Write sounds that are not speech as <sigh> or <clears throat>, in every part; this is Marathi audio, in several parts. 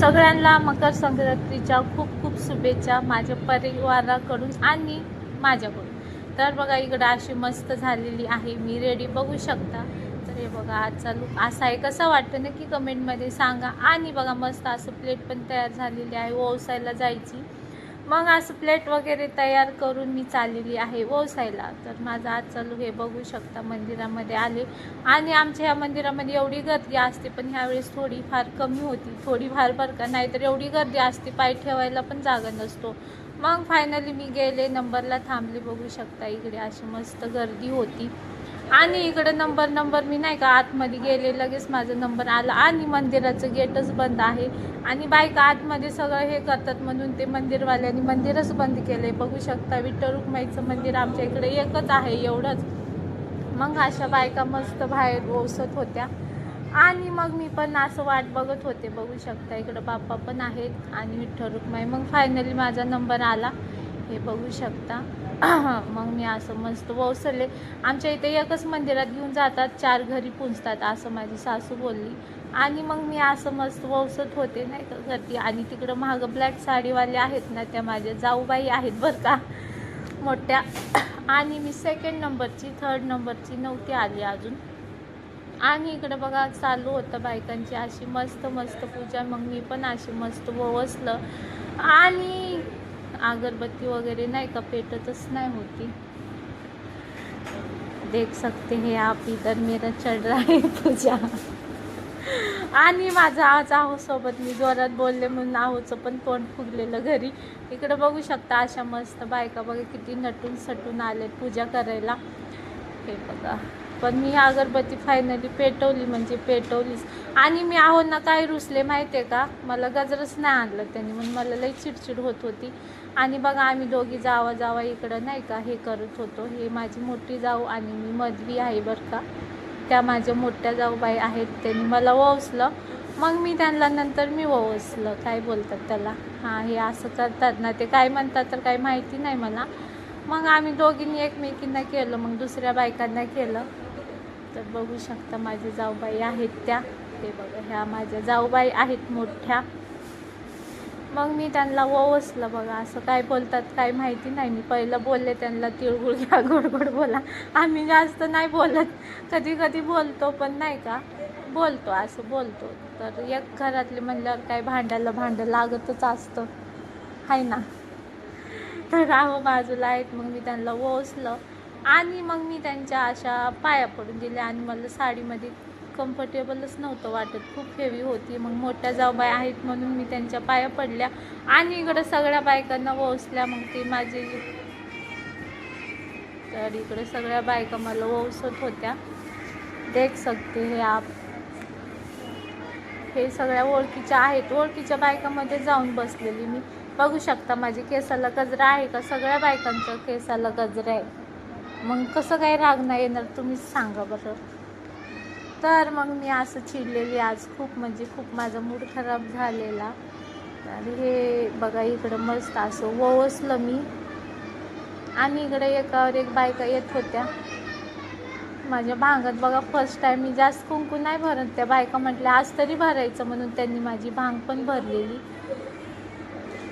सगळ्यांना मकर संक्रांतीच्या खूप खूप शुभेच्छा माझ्या परिवाराकडून आणि माझ्याकडून. तर बघा इकडं अशी मस्त झालेली आहे. मी रेडी बघू शकता. तर हे बघा आजचा लुक असा आहे. कसा वाटतं नक्की कमेंटमध्ये सांगा. आणि बघा मस्त असं प्लेट पण तयार झालेली आहे. ओसायला जायची. मग असं प्लेट वगैरे तयार करून मी चाललेली आहे ओसायला तर माझा आज चालू हे बघू शकता मंदिरामध्ये आले. आणि आमच्या ह्या मंदिरामध्ये एवढी गर्दी असते पण ह्यावेळेस थोडीफार कमी होती. थोडीफार बरं का नाहीतर एवढी गर्दी असते पाय ठेवायला पण जागा नसतो. मग फायनली मी गेले नंबरला थांबले बघू शकता इकडे अशी मस्त गर्दी होती. आणि इकडे नंबर नंबर मी नाही का आतमध्ये गेले लगेच माझा नंबर आला. आणि मंदिराचं गेटच बंद आहे. आणि बायका आतमध्ये सगळं हे करतात म्हणून ते मंदिरवाल्यांनी मंदिरच बंद केले बघू शकता विठ्ठल रुक्माईचं मंदिर आमच्या इकडे एकच आहे एवढंच. मग अशा बायका मस्त बाहेर ओसत होत्या. आणि मग मी पण असं वाट बघत होते. बघू शकता इकडं बाप्पा पण आहेत आणि विठ्ठल रुक्माई. मग फायनली माझा नंबर आला. हे बघू शकता. <clears throat> मग मी असं मस्त वसले. आमच्या इथे एकच मंदिरात घेऊन जातात चार घरी पुंजतात असं माझी सासू बोलली. आणि मग मी असं मस्त वसत होते नाही का गर्दी आणि तिकडं महाग ब्लॅक साडीवाले आहेत ना त्या माझ्या जाऊबाई आहेत बरं का मोठ्या. <clears throat> आणि मी सेकंड नंबरची थर्ड नंबरची नव्हती आली अजून. आणि इकडं बघा चालू होतं बायकांची अशी मस्त मस्त पूजा. मग मी पण अशी मस्त वसलं. आणि अगरबत्ती वगैरे नाही का पेटतच नाही होती. देख सकते हैं आप इधर मेरा चढ रहा है पूजा. आणि माझा आज आहो सोबत मी जोरात बोलले म्हणून आहोचं पण तोंड फुगलेलं घरी. इकडं बघू शकता अशा मस्त बायका बघा किती नटून सटून आले पूजा करायला. हे बघा. पण मी अगरबत्ती फायनली पेटवली म्हणजे पेटवलीच. आणि मी आहो ना काय रुसले माहिती आहे का? मला गजरच नाही आणलं त्यांनी म्हणून मला लई चिडचिड होत होती. आणि बघा आम्ही दोघी जावा जावा इकडं नाही का हे करत होतो. हे माझी मोठी जाऊ आणि मी मधवी आहे बरं का. त्या माझ्या मोठ्या जाऊबाई आहेत त्यांनी मला ओवसलं. मग मी त्यांना नंतर मी ओवसलं काय बोलतात त्याला? हां हे असं करतात ना ते काय म्हणतात तर काही माहिती नाही मला. मग आम्ही दोघींनी एकमेकींना केलं मग दुसऱ्या बायकांना केलं. तर बघू शकता माझ्या जाऊबाई आहेत त्या. ते बघा ह्या माझ्या जाऊबाई आहेत मोठ्या. मग मी त्यांना ओवसलं बघा असं काय बोलतात काय माहिती नाही. मी पहिलं बोलले त्यांना तिळगुळ घ्या गोडगोड बोला. आम्ही जास्त नाही बोलत. कधी कधी बोलतो पण नाही का? बोलतो असं बोलतो. तर एक घरातले म्हणल्यावर काय भांड्याला भांडं लागतच असतं. आहे ना? तर आहो बाजूला आहेत. मग मी त्यांना ओसलं आणि मग मी त्यांच्या अशा पाया पडून दिल्या आणि मला साडीमध्ये कम्फर्टेबलच नव्हतं वाटत. खूप हेवी होती. मग मोठ्या जाऊबाई आहेत म्हणून मी त्यांच्या पाया पडल्या आणि इकडं सगळ्या बायकांना ओसल्या. मग ते माझे तर इकडे सगळ्या बायका मला ओसत होत्या. देख सकते हे आप. हे सगळ्या ओळखीच्या आहेत. ओळखीच्या बायकामध्ये जाऊन बसलेली मी. बघू शकता माझी केसाला गजरा आहे का? सगळ्या बायकांच्या केसाला गजरा आहे. मग कसं काय राग नाही येणार तुम्हीच सांगा बरं. तर मग मी असं चिडलेली आज खूप म्हणजे खूप माझा मूड खराब झालेला. आणि हे बघा इकडं मस्त असं ववसलं मी. आणि इकडे एकावर एक बायका येत होत्या. माझ्या भांगात बघा फर्स्ट टाईम मी जास्त कुंकू नाही भरत. त्या बायका म्हटल्या आज तरी भरायचं म्हणून त्यांनी माझी भांग पण भरलेली.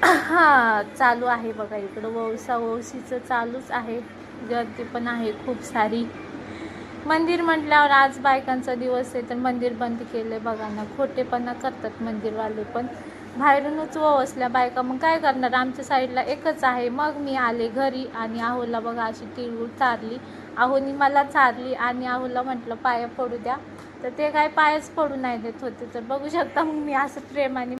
हां चालू आहे बघा इकडं वौसा वौसीचं चालूच आहे. गर्दी पण आहे खूप सारी. मंदिर म्हटल्यावर आज बायकांचा दिवस आहे तर मंदिर बंद केलं बघा ना. खोटेपणा करतात मंदिरवाले पण. बाहेरूनच वसल्या बायका. मग काय करणार? आमच्या साईडला एकच आहे. मग मी आले घरी आणि आहोला बघा अशी तिळगुळ चारली. आहोनी मला चारली आणि आहोला म्हटलं पाया पडू द्या. तर ते काय पायच पडू नाही देत होते. तर बघू शकता मग मी असं प्रेमाने